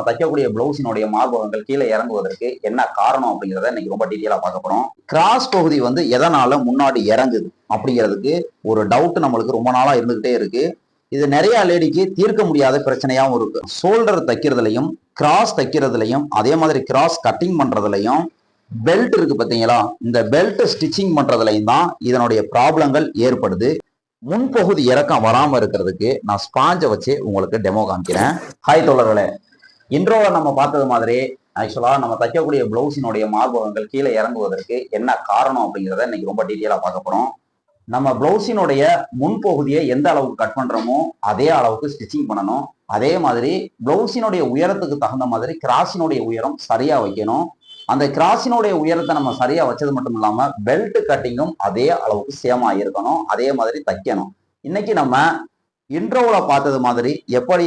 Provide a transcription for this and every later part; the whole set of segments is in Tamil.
நம்ம தைக்கக்கூடிய பிளவுஸினுடைய மார்பகங்கள் கீழே இறங்குவதற்கு என்ன காரணம் அப்படிங்கிறத இன்னைக்கு ரொம்ப டீட்டெயிலா பார்க்க போறோம். கிராஸ் பகுதி வந்து எதனால முன்னாடி இறங்குது அப்படிங்கிறதுக்கு ஒரு டவுட் நம்மளுக்கு ரொம்ப நாளா இருந்துகிட்டே இருக்கு. இது நிறைய லேடிக்கு தீர்க்க முடியாத பிரச்சனையாகவும் இருக்கு. ஷோல்டர் தைக்கிறதுலையும் கிராஸ் தைக்கிறதுலையும் அதே மாதிரி கிராஸ் கட்டிங் பண்றதுலையும் பெல்ட் இருக்கு பார்த்தீங்களா? இந்த பெல்ட் ஸ்டிச்சிங் பண்றதுலையும் தான் இதனுடைய ப்ராப்ளங்கள் ஏற்படுது. முன்பகுதி இறக்கம் வராமல் இருக்கிறதுக்கு நான் ஸ்பாஞ்சை வச்சு உங்களுக்கு டெமோ காமிக்கிறேன். ஹாய் தோழர்களே. இன்ட்ரோல நம்ம பார்த்தது மாதிரி ஆக்சுவலா நம்ம தைக்கக்கூடிய பிளவுஸினுடைய மார்பகங்கள் கீழே இறங்குவதற்கு என்ன காரணம் அப்படிங்கிறத இன்னைக்கு ரொம்ப டீட்டெயிலா பார்க்க போறோம். நம்ம பிளவுஸினுடைய முன்பகுதியை எந்த அளவுக்கு கட் பண்றோமோ அதே அளவுக்கு ஸ்டிச்சிங் பண்ணணும். அதே மாதிரி பிளவுஸினுடைய உயரத்துக்கு தகுந்த மாதிரி கிராஸினுடைய உயரம் சரியா வைக்கணும். அந்த கிராஸினுடைய உயரத்தை நம்ம சரியா வச்சது மட்டும் இல்லாம பெல்ட் கட்டிங்கும் அதே அளவுக்கு சேமா இருக்கணும். அதே மாதிரி தைக்கணும். இன்னைக்கு நம்ம இன்ட்ரோவில் பார்த்தது மாதிரி எப்படி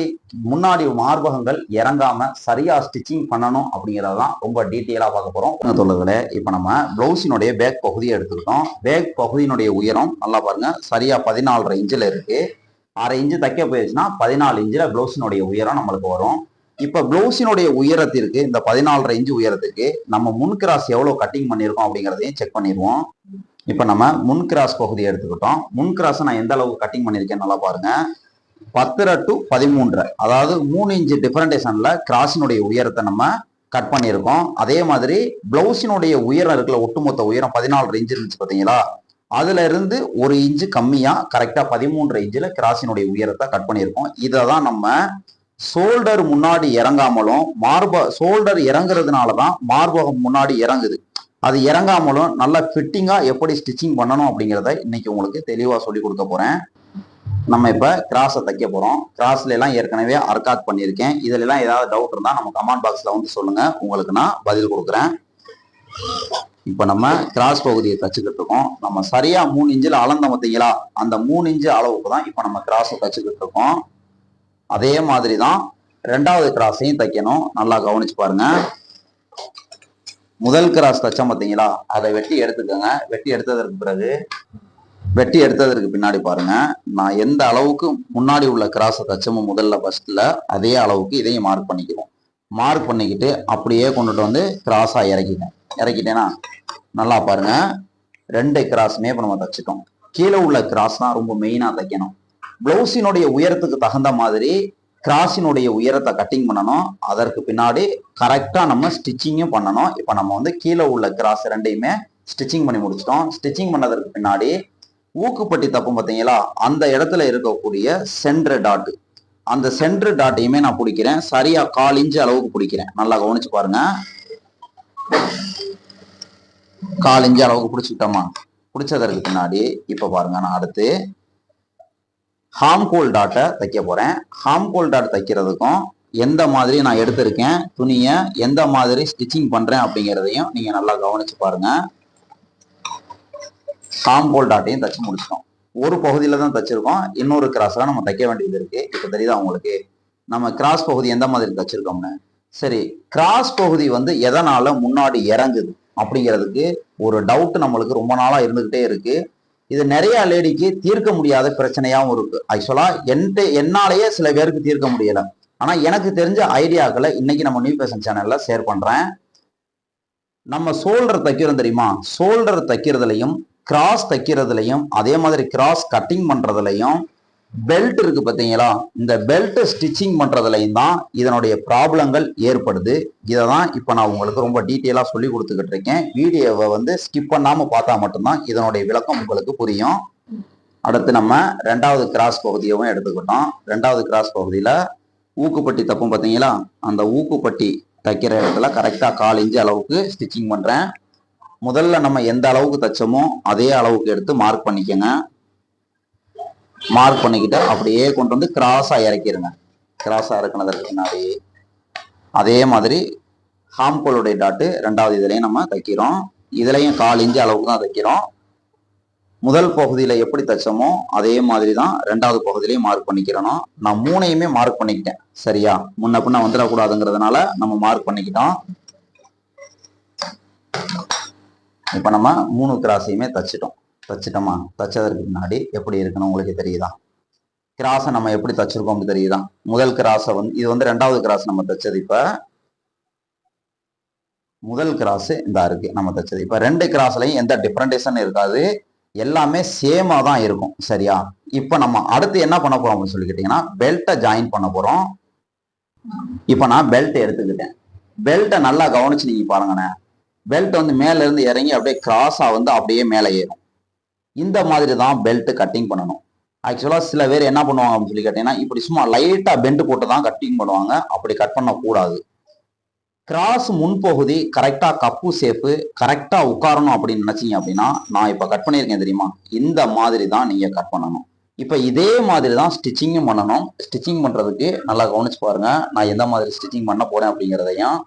முன்னாடி மார்பகங்கள் இறங்காம சரியா ஸ்டிச்சிங் பண்ணணும் அப்படிங்கறதான் ரொம்ப டீட்டெயிலாக பார்க்க போகிறோம் தொழில்களே இப்போ நம்ம ப்ளவுஸினுடைய பேக் பகுதியை எடுத்துக்கிட்டோம் பேக் பகுதியினுடைய உயரம் நல்லா பாருங்க சரியா பதினாலரை இன்ச்சில் இருக்கு. அரை இன்ச்சு தைக்க போயிடுச்சுன்னா பதினாலு இன்ச்சில் ப்ளவுஸினுடைய உயரம் நம்மளுக்கு வரும். இப்போ ப்ளவுஸினுடைய உயரத்திற்கு இந்த பதினாலரை இன்ச்சு உயரத்துக்கு நம்ம முன் கிராஸ் எவ்வளோ கட்டிங் பண்ணியிருக்கோம் அப்படிங்கிறதையும் செக் பண்ணிடுவோம். இப்போ நம்ம முன் கிராஸ் பகுதியை எடுத்துக்கிட்டோம். முன் கிராஸ் நான் எந்த அளவுக்கு கட்டிங் பண்ணியிருக்கேன் நல்லா பாருங்க. பத்தரை டு பதிமூன்றரை. அதாவது மூணு இன்ச்சு டிஃபரண்டேஷன்ல கிராஸினுடைய உயரத்தை நம்ம கட் பண்ணியிருக்கோம். அதே மாதிரி பிளவுஸினுடைய உயரம் இருக்கிற ஒட்டுமொத்த உயரம் பதினாலு இன்ச்சு இருந்துச்சு பார்த்தீங்களா? அதுல இருந்து ஒரு இன்ச்சு கம்மியா கரெக்டா பதிமூன்று இன்ச்சில் கிராஸினுடைய உயரத்தை கட் பண்ணியிருக்கோம். இதை தான் நம்ம ஷோல்டர் முன்னாடி இறங்காமலும் மார்ப ஷோல்டர் இறங்குறதுனால தான் மார்பகம் முன்னாடி இறங்குது. அது இறங்காமலும் நல்லா ஃபிட்டிங்காக எப்படி ஸ்டிச்சிங் பண்ணணும் அப்படிங்கிறத இன்னைக்கு உங்களுக்கு தெளிவாக சொல்லி கொடுக்க போகிறேன் நம்ம இப்போ கிராஸை தைக்க போகிறோம் கிராஸ்ல எல்லாம் ஏற்கனவே அர்காத் பண்ணியிருக்கேன். இதுல எல்லாம் ஏதாவது டவுட் இருந்தால் நம்ம கமெண்ட் பாக்ஸில் வந்து சொல்லுங்கள் உங்களுக்கு நான் பதில் கொடுக்குறேன். இப்போ நம்ம கிராஸ் பகுதியை தச்சுக்கிட்டு இருக்கோம். நம்ம சரியாக மூணு இன்ச்சில் அளந்த பார்த்தீங்களா? அந்த மூணு இன்ச்சு அளவுக்கு தான் இப்போ நம்ம கிராஸை தச்சுக்கிட்டு இருக்கோம். அதே மாதிரி தான் ரெண்டாவது கிராஸையும் தைக்கணும். நல்லா கவனிச்சு பாருங்கள் முதல் கிராஸ் தச்சோம் பார்த்தீங்களா? அதை வெட்டி எடுத்துக்கோங்க. வெட்டி எடுத்ததற்கு பிறகு வெட்டி எடுத்ததற்கு பின்னாடி பாருங்க. நான் எந்த அளவுக்கு முன்னாடி உள்ள கிராஸை தச்சமோ முதல்ல ஃபர்ஸ்ட்ல அதே அளவுக்கு இதையும் மார்க் பண்ணிக்கிறோம் மார்க் பண்ணிக்கிட்டு அப்படியே கொண்டுட்டு வந்து கிராஸாக இறக்கிட்டேன். இறக்கிட்டேன்னா நல்லா பாருங்க. ரெண்டு கிராஸுமே இப்போ நம்ம தச்சுட்டோம். கீழே உள்ள கிராஸ் தான் ரொம்ப மெயினாக தைக்கணும். பிளவுஸினுடைய உயரத்துக்கு தகுந்த மாதிரி கிராஸினுடைய உயரத்தை கட்டிங் பண்ணணும். அதற்கு பின்னாடி கரெக்டாக நம்ம ஸ்டிச்சிங்கும் பண்ணணும். இப்போ நம்ம வந்து கீழே உள்ள கிராஸ் ரெண்டையுமே ஸ்டிச்சிங் பண்ணி முடிச்சிட்டோம். ஸ்டிச்சிங் பண்ணதற்கு பின்னாடி ஊக்குப்பட்டி தப்பு பார்த்தீங்களா? அந்த இடத்துல இருக்கக்கூடிய சென்ட்ரு டாட் அந்த சென்ட்ரு டாட்டையுமே நான் பிடிக்கிறேன். சரியாக கால் இன்ச்சு அளவுக்கு பிடிக்கிறேன். நல்லா கவனிச்சு பாருங்க. கால் இன்ச்சு அளவுக்கு பிடிச்சிக்கிட்டோமா? பிடிச்சதற்கு பின்னாடி இப்போ பாருங்க நான் அடுத்து ஹாம்கோல் டாட்டை தைக்க போகிறேன் ஹாம்கோல் டாட் தைக்கிறதுக்கும் எந்த மாதிரி நான் எடுத்திருக்கேன் துணியை எந்த மாதிரி ஸ்டிச்சிங் பண்ணுறேன் அப்படிங்கிறதையும் நீங்கள் நல்லா கவனித்து பாருங்கள் ஹாம்கோல் டாட்டையும் தைச்சி முடிச்சிட்டோம். ஒரு பகுதியில் தான் தைச்சிருக்கோம். இன்னொரு கிராஸாக நம்ம தைக்க வேண்டியது இருக்குது இப்போ தெரியுதா உங்களுக்கு? நம்ம கிராஸ் பகுதி எந்த மாதிரி தைச்சிருக்கோம்னு? சரி கிராஸ் பகுதி வந்து எதனால் முன்னாடி இறங்குது அப்படிங்கிறதுக்கு ஒரு டவுட் நம்மளுக்கு ரொம்ப நாளாக இருந்துக்கிட்டே இருக்குது இது நிறைய லேடிக்கு தீர்க்க முடியாத பிரச்சனையாகவும் இருக்கு. ஆக்சுவலா என்கிட்ட என்னாலேயே சில பேருக்கு தீர்க்க முடியல. ஆனா எனக்கு தெரிஞ்ச ஐடியாக்களை இன்னைக்கு நம்ம நியூ பேஷன் சேனல்ல ஷேர் பண்றேன். நம்ம சோல்டர் தைக்கிறோம் தெரியுமா? சோல்டர் தைக்கிறதுலையும் கிராஸ் தைக்கிறதுலையும் அதே மாதிரி கிராஸ் கட்டிங் பண்றதுலையும் பெல்ட் இருக்கு பார்த்தீங்களா? இந்த பெல்ட் ஸ்டிச்சிங் பண்ணுறதுலையும் தான் இதனுடைய ப்ராப்ளங்கள் ஏற்படுது. இதை தான் இப்போ நான் உங்களுக்கு ரொம்ப டீட்டெயிலாக சொல்லி கொடுத்துக்கிட்டு இருக்கேன். வீடியோவை வந்து ஸ்கிப் பண்ணாமல் பார்த்தா மட்டும்தான் இதனுடைய விளக்கம் உங்களுக்கு புரியும். அடுத்து நம்ம ரெண்டாவது கிராஸ் பகுதியவும் எடுத்துக்கிட்டோம். ரெண்டாவது கிராஸ் பகுதியில் ஊக்குப்பட்டி தப்பும் பார்த்தீங்களா? அந்த ஊக்குப்பட்டி தைக்கிற இடத்துல கரெக்டாக கால் இன்ச்சு அளவுக்கு ஸ்டிச்சிங் பண்ணுறேன் முதல்ல நம்ம எந்த அளவுக்கு தைச்சோமோ அதே அளவுக்கு எடுத்து மார்க் பண்ணிக்கோங்க. மார்க் பண்ணிக்கிட்டு அப்படியே கொண்டு வந்து கிராஸாக இறக்கிடுங்க கிராஸாக இறக்குனதற்கு பின்னாடி அதே மாதிரி ஹாம்கோலுடைய டாட்டு ரெண்டாவது இதுலையும் நம்ம தைக்கிறோம். இதுலையும் கால் இஞ்சி அளவுக்கு தான் தைக்கிறோம். முதல் பகுதியில் எப்படி தைச்சோமோ அதே மாதிரி தான் ரெண்டாவது பகுதியிலையும் மார்க் பண்ணிக்கிறணும். நான் மூணையுமே மார்க் பண்ணிக்கிட்டேன். சரியா? முன்ன பின்ன வந்துடக்கூடாதுங்கிறதுனால நம்ம மார்க் பண்ணிக்கிட்டோம். இப்போ நம்ம மூணு கிராஸையுமே தைச்சிட்டோம். தச்சிட்டோமா? தச்சதற்கு பின்னாடி எப்படி இருக்குன்னு உங்களுக்கு தெரியுதா? கிராஸை நம்ம எப்படி தச்சிருக்கோம் அப்படி தெரியுதா? முதல் கிராஸை வந்து இது வந்து ரெண்டாவது கிராஸ் நம்ம தச்சது இப்போ முதல் கிராஸ் இந்த இருக்கு நம்ம தச்சது. இப்போ ரெண்டு கிராஸ்லையும் எந்த டிஃப்ரெண்டேஷன் இருக்காது. எல்லாமே சேமாக தான் இருக்கும். சரியா? இப்போ நம்ம அடுத்து என்ன பண்ண போறோம் அப்படின்னு சொல்லி பெல்ட்டை ஜாயின் பண்ண போறோம். இப்போ நான் பெல்ட் எடுத்துக்கிட்டேன். பெல்ட்டை நல்லா கவனிச்சு நீங்க பாருங்கண்ணே பெல்ட் வந்து மேல இருந்து இறங்கி அப்படியே கிராஸா வந்து அப்படியே மேலே ஏறும். இந்த மாதிரி தான் பெல்ட் கட்டிங் பண்ணணும். ஆக்சுவலாக சில பேர் என்ன பண்ணுவாங்க அப்படின்னு சொல்லி கேட்டீங்கன்னா இப்படி சும்மா லைட்டாக பெண்ட் போட்டு தான் கட்டிங் பண்ணுவாங்க. அப்படி கட் பண்ணக்கூடாது. கிராஸ் முன்பகுதி கரெக்டாக கப்பு சேஃபு கரெக்டாக உட்காரணும் அப்படின்னு நினச்சிங்க அப்படின்னா நான் இப்போ கட் பண்ணியிருக்கேன் தெரியுமா? இந்த மாதிரி தான் நீங்கள் கட் பண்ணணும். இப்போ இதே மாதிரி தான் ஸ்டிச்சிங்கும் பண்ணணும். ஸ்டிச்சிங் பண்ணுறதுக்கு நல்லா கவனிச்சு பாருங்கள் நான் எந்த மாதிரி ஸ்டிச்சிங் பண்ண போகிறேன் அப்படிங்கிறதையும்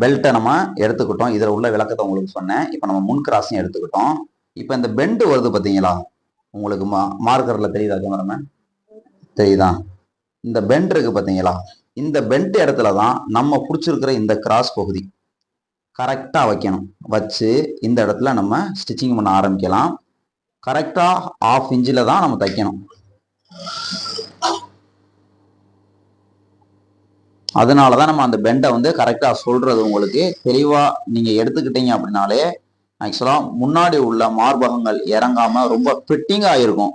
பெல்ட்டை நம்ம எடுத்துக்கிட்டோம். இதில் உள்ள விளக்கத்தை உங்களுக்கு சொன்னேன். இப்போ நம்ம முன் கிராஸையும் எடுத்துக்கிட்டோம். இப்போ இந்த பெண்டு வருது பார்த்தீங்களா? உங்களுக்கு மா மார்க்கரில் தெரியுதா கேமராமேன்? தெரியுதா? இந்த பெண்ட் இருக்கு பார்த்தீங்களா? இந்த பெண்ட் இடத்துல தான் நம்ம பிடிச்சிருக்கிற இந்த கிராஸ் பகுதி கரெக்டாக வைக்கணும். வச்சு இந்த இடத்துல நம்ம ஸ்டிச்சிங் பண்ண ஆரம்பிக்கலாம். கரெக்டாக ஆஃப் இன்ச்சில் தான் நம்ம தைக்கணும். அதனால தான் நம்ம அந்த பெண்டை வந்து கரெக்டாக சொல்கிறது உங்களுக்கு தெளிவாக நீங்கள் எடுத்துக்கிட்டீங்க அப்படின்னாலே ஆக்சுவலாக முன்னாடி உள்ள மார்பகங்கள் இறங்காமல் ரொம்ப ஃபிட்டிங்காக இருக்கும்.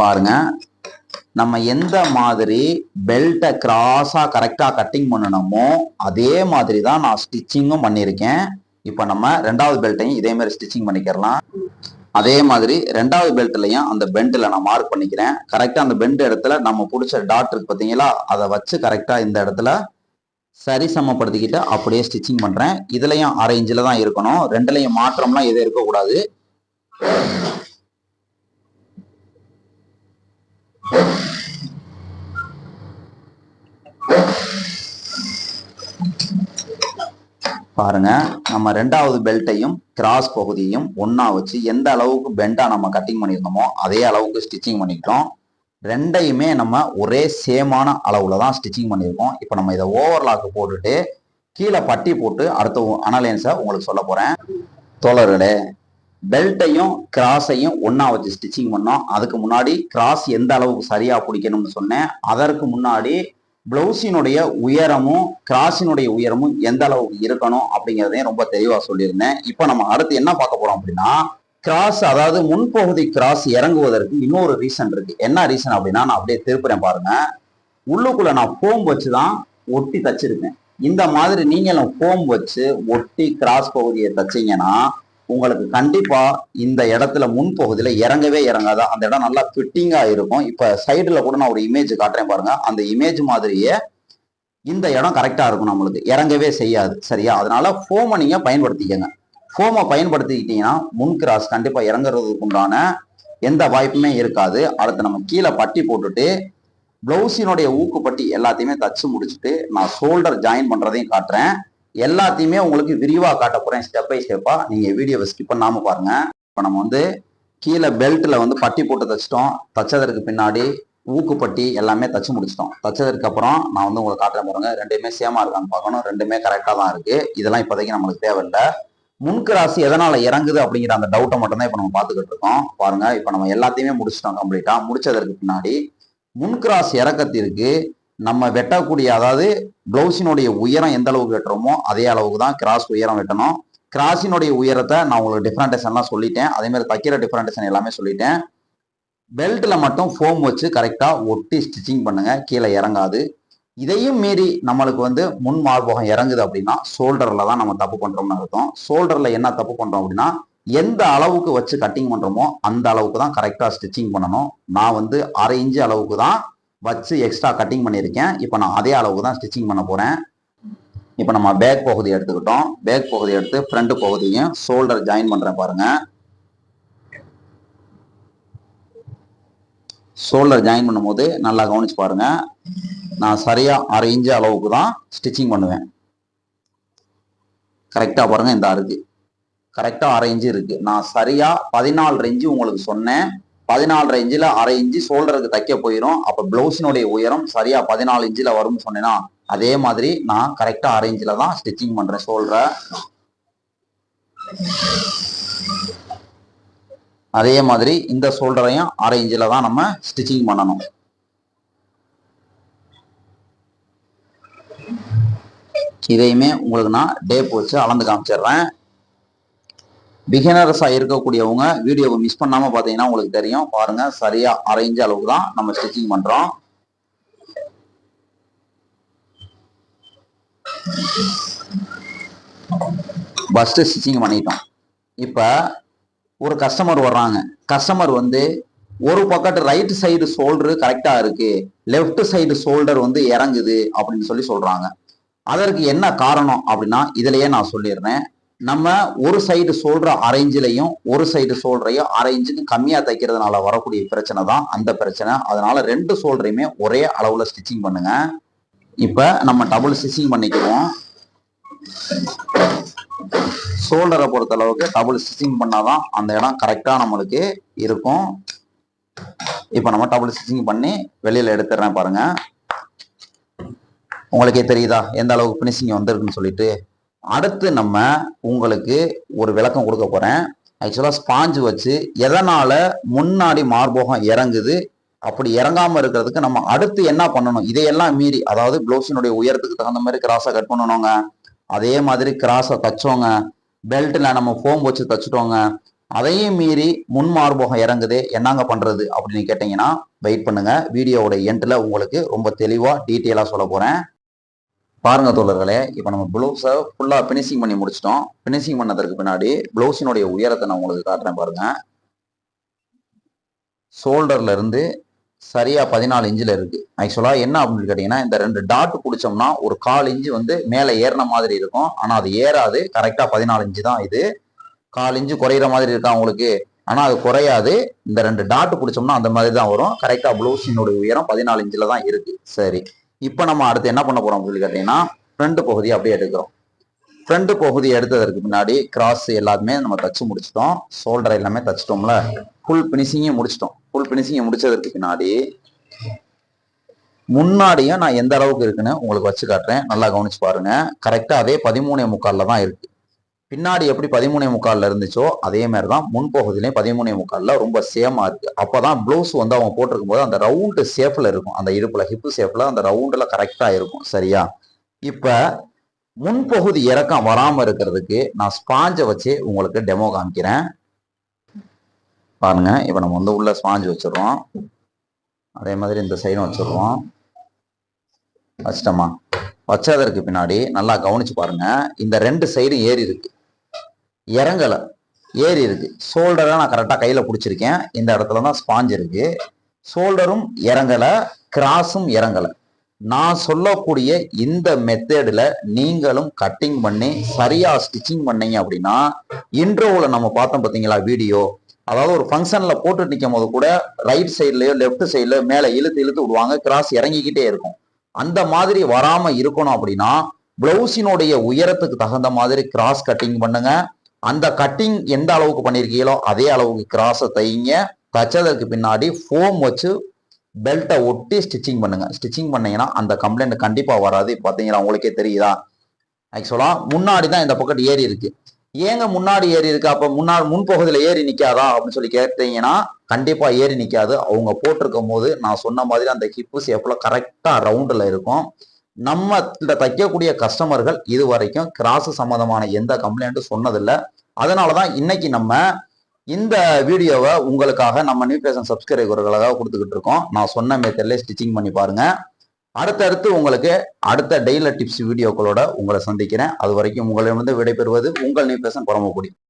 பாருங்க. நம்ம எந்த மாதிரி பெல்ட்டை கிராஸாக கரெக்டாக கட்டிங் பண்ணணுமோ அதே மாதிரி தான் நான் ஸ்டிச்சிங்கும் பண்ணியிருக்கேன். இப்போ நம்ம ரெண்டாவது பெல்ட்டையும் இதே மாதிரி ஸ்டிச்சிங் பண்ணிக்கிறலாம் அதே மாதிரி ரெண்டாவது பெல்ட்லையும் அந்த பெண்டில் நான் மார்க் பண்ணிக்கிறேன். கரெக்டாக அந்த பெண்ட் இடத்துல நம்ம பிடிச்ச டாட் இருக்கு பார்த்தீங்களா அதை வச்சு கரெக்டாக இந்த இடத்துல சரி சமப்படுத்திக்கிட்டு அப்படியே ஸ்டிச்சிங் பண்ணுறேன் இதுலையும் அரை இன்ச்சில் தான் இருக்கணும். ரெண்டுலையும் மாற்றம்லாம் எதுவும் இருக்கக்கூடாது. பாருங்க. நம்ம ரெண்டாவது பெல்ட்டையும் கிராஸ் பகுதியையும் ஒன்றா வச்சு எந்த அளவுக்கு பெண்டாக நம்ம கட்டிங் பண்ணியிருந்தோமோ அதே அளவுக்கு ஸ்டிச்சிங் பண்ணிக்கிட்டோம். ரெண்டையுமே நம்ம ஒரே சேமான அளவில் தான் ஸ்டிச்சிங் பண்ணியிருக்கோம். இப்போ நம்ம இதை ஓவர்லாக்கு போட்டுட்டு கீழே பட்டி போட்டு அடுத்த அனலைன்ஸை உங்களுக்கு சொல்ல போகிறேன் தோழர்களே பெல்ட்டையும் கிராஸையும் ஒன்றா வச்சு ஸ்டிச்சிங் பண்ணோம். அதுக்கு முன்னாடி கிராஸ் எந்த அளவுக்கு சரியாக பிடிக்கணும்னு சொன்னேன். அதற்கு முன்னாடி பிளவுஸினுடைய உயரமும் கிராஸினுடைய உயரமும் எந்த அளவுக்கு இருக்கணும் அப்படிங்கிறதையும் ரொம்ப தெளிவாக சொல்லியிருந்தேன். இப்போ நம்ம அடுத்து என்ன பார்க்க போறோம் அப்படின்னா கிராஸ் அதாவது முன்பகுதி கிராஸ் இறங்குவதற்கு இன்னொரு ரீசன் இருக்கு. என்ன ரீசன் அப்படின்னா நான் அப்படியே திருப்புறேன் பாருங்க. உள்ளுக்குள்ள நான் ஃபோம் வச்சு தான் ஒட்டி தச்சிருக்கேன். இந்த மாதிரி நீங்களும் ஃபோம் வச்சு ஒட்டி கிராஸ் பகுதியை தச்சிங்கன்னா உங்களுக்கு கண்டிப்பா இந்த இடத்துல முன்பகுதியில் இறங்கவே இறங்காது? அந்த இடம் நல்லா ஃபிட்டிங்கா இருக்கும். இப்போ சைடில் கூட நான் ஒரு இமேஜ் காட்டுறேன் பாருங்க. அந்த இமேஜ் மாதிரியே இந்த இடம் கரெக்டா இருக்கும் நம்மளுக்கு. இறங்கவே செய்யாது. சரியா? அதனால ஃபோமை நீங்க பயன்படுத்திக்கங்க. ஃபோமை பயன்படுத்திக்கிட்டீங்கன்னா முன் கிராஸ் கண்டிப்பா இறங்குறதுக்கு உண்டான எந்த வாய்ப்புமே இருக்காது. அடுத்து நம்ம கீழே பட்டி போட்டுட்டு பிளவுஸினுடைய ஊக்குப்பட்டி எல்லாத்தையுமே தச்சு முடிச்சுட்டு நான் ஷோல்டர் ஜாயின் பண்றதையும் காட்டுறேன். எல்லாத்தையுமே உங்களுக்கு விரிவாக காட்ட போறேன் ஸ்டெப் பை ஸ்டெப்பா நீங்க வீடியோவை ஸ்கிப் பண்ணாம பாருங்க. இப்போ நம்ம வந்து கீழே பெல்ட்ல வந்து பட்டி போட்டு தச்சிட்டோம். தச்சதற்கு பின்னாடி ஊக்குப்பட்டி எல்லாமே தச்சு முடிச்சிட்டோம். தச்சதற்கு அப்புறம் நான் வந்து உங்களுக்கு காட்டுறேன் பாருங்க. ரெண்டுமே சேமா இருக்கான்னு பார்க்கணும். ரெண்டுமே கரெக்டாக தான் இருக்கு. இதெல்லாம் இப்போதைக்கு நம்மளுக்கு தேவையில்லை. முன்கராசி எதனால இறங்குது அப்படிங்கிற அந்த டவுட்டை மட்டும் தான் இப்போ நம்ம பார்த்துக்கிட்டு இருக்கோம். பாருங்க இப்போ நம்ம எல்லாத்தையுமே முடிச்சிட்டோம் கம்ப்ளீட்டா முடிச்சதற்கு பின்னாடி முன்கிராஸ் இறக்கத்திற்கு நம்ம வெட்டக்கூடிய அதாவது பிளவுஸினுடைய உயரம் எந்த அளவுக்கு வெட்டுறோமோ அதே அளவுக்கு தான் கிராஸ் உயரம் வெட்டணும். கிராஸினுடைய உயரத்தை நான் உங்களுக்கு டிஃப்ரெண்டேஷன்லாம் சொல்லிட்டேன். அதே மாதிரி தைக்கிற டிஃப்ரெண்டேஷன் எல்லாமே சொல்லிட்டேன். பெல்ட்டில் மட்டும் ஃபோம் வச்சு கரெக்டாக ஒட்டி ஸ்டிச்சிங் பண்ணுங்கள் கீழே இறங்காது. இதையும் மீறி நம்மளுக்கு வந்து முன் மார்பகம் இறங்குது அப்படின்னா ஷோல்டரில் தான் நம்ம தப்பு பண்ணுறோம்னு அர்த்தம். ஷோல்டரில் என்ன தப்பு பண்ணுறோம் அப்படின்னா எந்த அளவுக்கு வச்சு கட்டிங் பண்ணுறோமோ அந்த அளவுக்கு தான் கரெக்டாக ஸ்டிச்சிங் பண்ணணும். நான் வந்து அரை இன்ச்சு அளவுக்கு தான் வச்சு எக்ஸ்ட்ரா கட்டிங் பண்ணியிருக்கேன். இப்போ நான் அதே அளவுக்கு தான் ஸ்டிச்சிங் பண்ண போகிறேன் இப்போ நம்ம பேக் பகுதி எடுத்துக்கிட்டோம். பேக் பகுதி எடுத்து ஃப்ரண்ட் பகுதியும் ஷோல்டர் ஜாயின் பண்ணுறேன் பாருங்கள் ஷோல்டர் ஜாயின் பண்ணும்போது நல்லா கவனிச்சு பாருங்க. நான் சரியாக அரை இன்ச்சு அளவுக்கு தான் ஸ்டிச்சிங் பண்ணுவேன். கரெக்டாக பாருங்கள் இந்த அருக்கு கரெக்டாக அரை இன்ச்சு இருக்குது நான் சரியாக பதினாலு இன்ச்சு உங்களுக்கு சொன்னேன். பதினாலரை இன்ச்சில் அரை இன்ச்சு ஷோல்டருக்கு தைக்க போயிடும் அப்போ பிளவுஸினுடைய உயரம் சரியா பதினாலு இன்ச்சில் வரும்னு சொன்னேன்னா அதே மாதிரி நான் கரெக்டாக அரை இன்ச்சில் தான் ஸ்டிச்சிங் பண்ணுறேன் ஷோல்டரை. அதே மாதிரி இந்த ஷோல்டரையும் அரை இன்ச்சில் தான் நம்ம ஸ்டிச்சிங் பண்ணணும். இதையுமே உங்களுக்கு நான் டேப் வச்சு அளந்து காமிச்சிடுறேன். பிகினர்ஸாக இருக்கக்கூடியவங்க வீடியோவை மிஸ் பண்ணாமல் பார்த்தீங்கன்னா உங்களுக்கு தெரியும். பாருங்கள் சரியாக அரைஞ்ச அளவுக்கு தான் நம்ம ஸ்டிச்சிங் பண்ணுறோம் ஃபஸ்ட்டு ஸ்டிச்சிங் பண்ணிட்டோம். இப்போ ஒரு கஸ்டமர் வர்றாங்க. கஸ்டமர் வந்து ஒரு பக்கத்து ரைட் சைடு ஷோல்டரு கரெக்டாக இருக்குது லெஃப்ட் சைடு ஷோல்டர் வந்து இறங்குது அப்படின்னு சொல்லி சொல்கிறாங்க அதற்கு என்ன காரணம் அப்படின்னா இதுலயே நான் சொல்லிடுறேன். நம்ம ஒரு சைடு சொல்ற அரேஞ்சிலையும் ஒரு சைடு சோல்டரையும் அரேஞ்சின்னு கம்மியாக கம்மியா தைக்கிறதுனால வரக்கூடிய பிரச்சனை தான் அந்த பிரச்சனை. அதனால ரெண்டு சோல்டரையுமே ஒரே அளவுல ஸ்டிச்சிங் பண்ணுங்க. இப்ப நம்ம டபுள் ஸ்டிச்சிங் பண்ணிக்குவோம் ஷோல்டரை பொறுத்த அளவுக்கு டபுள் ஸ்டிச்சிங் பண்ணாதான் அந்த இடம் கரெக்டா நம்மளுக்கு இருக்கும். இப்போ நம்ம டபுள் ஸ்டிச்சிங் பண்ணி வெளியில எடுத்துடுறேன் பாருங்க. உங்களுக்கே தெரியுதா? எந்த அளவுக்கு பினிஷிங் வந்திருக்குன்னு சொல்லிட்டு. அடுத்து நம்ம உங்களுக்கு ஒரு விளக்கம் கொடுக்க போகிறேன் ஆக்சுவலாக ஸ்பாஞ்சு வச்சு எதனால் முன்னாடி மார்போகம் இறங்குது? அப்படி இறங்காமல் இருக்கிறதுக்கு நம்ம அடுத்து என்ன பண்ணணும்? இதையெல்லாம் மீறி அதாவது ப்ளவுஸினுடைய உயரத்துக்கு தகுந்த மாதிரி கிராஸை கட் பண்ணணுங்க. அதே மாதிரி கிராஸை தச்சோங்க. பெல்ட்டில் நம்ம ஃபோம் வச்சு தச்சுட்டோங்க. அதையும் மீறி முன் மார்போகம் இறங்குது என்னங்க பண்ணுறது அப்படின்னு கேட்டிங்கன்னா வெயிட் பண்ணுங்கள் வீடியோவோட எண்டில் உங்களுக்கு ரொம்ப தெளிவாக டீட்டெயிலாக சொல்ல போகிறேன் பாருங்க தோழர்களே இப்போ நம்ம ப்ளவுஸை ஃபுல்லாக ஃபினிஷிங் பண்ணி முடிச்சிட்டோம். ஃபினிஷிங் பண்ணதற்கு பின்னாடி ப்ளவுஸினுடைய உயரத்தை நான் உங்களுக்கு காட்டுறேன் பாருங்க. ஷோல்டர்ல இருந்து சரியா பதினாலு இன்ச்சில் இருக்கு. ஆக்சுவலாக என்ன அப்படின்னு கேட்டீங்கன்னா இந்த ரெண்டு டாட் பிடிச்சோம்னா ஒரு கால் இன்ச்சு வந்து மேலே ஏறின மாதிரி இருக்கும். ஆனால் அது ஏறாது. கரெக்டாக பதினாலு இன்ச்சு தான் இது. கால் இன்ச்சு குறையிற மாதிரி இருக்கா உங்களுக்கு? ஆனால் அது குறையாது. இந்த ரெண்டு டாட் பிடிச்சோம்னா அந்த மாதிரி தான் வரும். கரெக்டாக ப்ளவுஸினுடைய உயரம் பதினாலு இன்ச்சில் தான் இருக்கு. சரி. இப்போ நம்ம அடுத்து என்ன பண்ண போறோம் அப்படின்னு கேட்டீங்கன்னா ஃப்ரண்ட் பகுதி அப்படியே எடுக்கிறோம். ஃப்ரண்ட் பகுதி எடுத்ததற்கு பின்னாடி கிராஸ் எல்லாமே நம்ம தச்சு முடிச்சிட்டோம். ஷோல்டர் எல்லாமே தச்சிட்டோம்ல ஃபுல் பினிஷிங்கையும் முடிச்சிட்டோம். ஃபுல் பினிஷிங்கை முடிச்சதற்கு பின்னாடி முன்னாடியும் நான் எந்த அளவுக்கு இருக்குன்னு உங்களுக்கு வச்சு காட்டுறேன். நல்லா கவனிச்சு பாருங்க. கரெக்டாக அதே பதிமூணே முக்காலில் தான் இருக்கு. பின்னாடி எப்படி பதிமூணே முக்காலில் இருந்துச்சோ அதே மாதிரி தான் முன்பகுதியிலையும் பதிமூணே முக்காலில் ரொம்ப சேமாக இருக்குது அப்போ தான் ப்ளவுஸ் வந்து அவங்க போட்டிருக்கும் போது அந்த ரவுண்டு ஷேப்ல இருக்கும். அந்த இடுப்பில் ஹிப்பு ஷேப்ல அந்த ரவுண்டில் கரெக்டாக இருக்கும். சரியா? இப்போ முன்பகுதி இறக்கம் வராமல் இருக்கிறதுக்கு நான் ஸ்பாஞ்சை வச்சு உங்களுக்கு டெமோ காமிக்கிறேன். பாருங்க இப்போ நம்ம வந்து உள்ள ஸ்பாஞ்சு வச்சிடுறோம். அதே மாதிரி இந்த சைடும் வச்சிடுறோம். வச்சிட்டோமா? வச்சதற்கு பின்னாடி நல்லா கவனிச்சு பாருங்க. இந்த ரெண்டு சைடும் ஏறி இருக்கு. இறங்கலை. ஏறி இருக்குது ஷோல்டரை நான் கரெக்டாக கையில் பிடிச்சிருக்கேன். இந்த இடத்துல தான் ஸ்பாஞ்ச் இருக்குது ஷோல்டரும் இறங்கலை. கிராஸும் இறங்கலை. நான் சொல்லக்கூடிய இந்த மெத்தேடில் நீங்களும் கட்டிங் பண்ணி சரியாக ஸ்டிச்சிங் பண்ணீங்க அப்படின்னா இன்ட்ரோவில் நம்ம பார்த்தோம் பார்த்தீங்களா வீடியோ அதாவது ஒரு ஃபங்க்ஷனில் போட்டு நிற்கும் போது கூட ரைட் சைட்லேயோ லெஃப்ட் சைட்லேயோ மேலே இழுத்து இழுத்து விடுவாங்க. கிராஸ் இறங்கிக்கிட்டே இருக்கும். அந்த மாதிரி வராமல் இருக்கணும் அப்படின்னா பிளவுஸினுடைய உயரத்துக்கு தகுந்த மாதிரி கிராஸ் கட்டிங் பண்ணுங்கள் அந்த கட்டிங் எந்த அளவுக்கு பண்ணியிருக்கீங்களோ அதே அளவுக்கு கிராஸை தைங்க தைச்சதற்கு பின்னாடி ஃபோம் வச்சு பெல்ட்டை ஒட்டி ஸ்டிச்சிங் பண்ணுங்க. ஸ்டிச்சிங் பண்ணீங்கன்னா அந்த கம்ப்ளைண்ட் கண்டிப்பாக வராது. பார்த்தீங்கன்னா உங்களுக்கே தெரியுதா? ஆக்சுவலாக முன்னாடி தான் இந்த பக்கத்து ஏறி இருக்கு. ஏங்க முன்னாடி ஏறி இருக்கு? அப்போ முன்னாடி முன்பகுதியில் ஏறி நிற்காதா அப்படின்னு சொல்லி கேட்டீங்கன்னா கண்டிப்பாக ஏறி நிற்காது அவங்க போட்டிருக்கும் போது நான் சொன்ன மாதிரி அந்த ஹிப்பு ஷேப்ல கரெக்டாக ரவுண்டில் இருக்கும். நம்ம தைக்கக்கூடிய கஸ்டமர்கள் இது வரைக்கும் கிராஸ் சம்மந்தமான எந்த கம்ப்ளைண்ட்டும் சொன்னதில்லை. அதனாலதான் இன்னைக்கு நம்ம இந்த வீடியோவை உங்களுக்காக நம்ம நியூ பேசன் சப்ஸ்கிரைபர்களுக்காக கொடுத்துக்கிட்டு இருக்கோம். நான் சொன்ன மெத்தட்ல ஸ்டிச்சிங் பண்ணி பாருங்க. அடுத்தடுத்து உங்களுக்கு அடுத்த டெய்லர் டிப்ஸ் வீடியோக்களோட உங்களை சந்திக்கிறேன். அது வரைக்கும் உங்களிடமிருந்து விடைபெறுவது உங்கள் நியூ பேசன் பரமக்குடி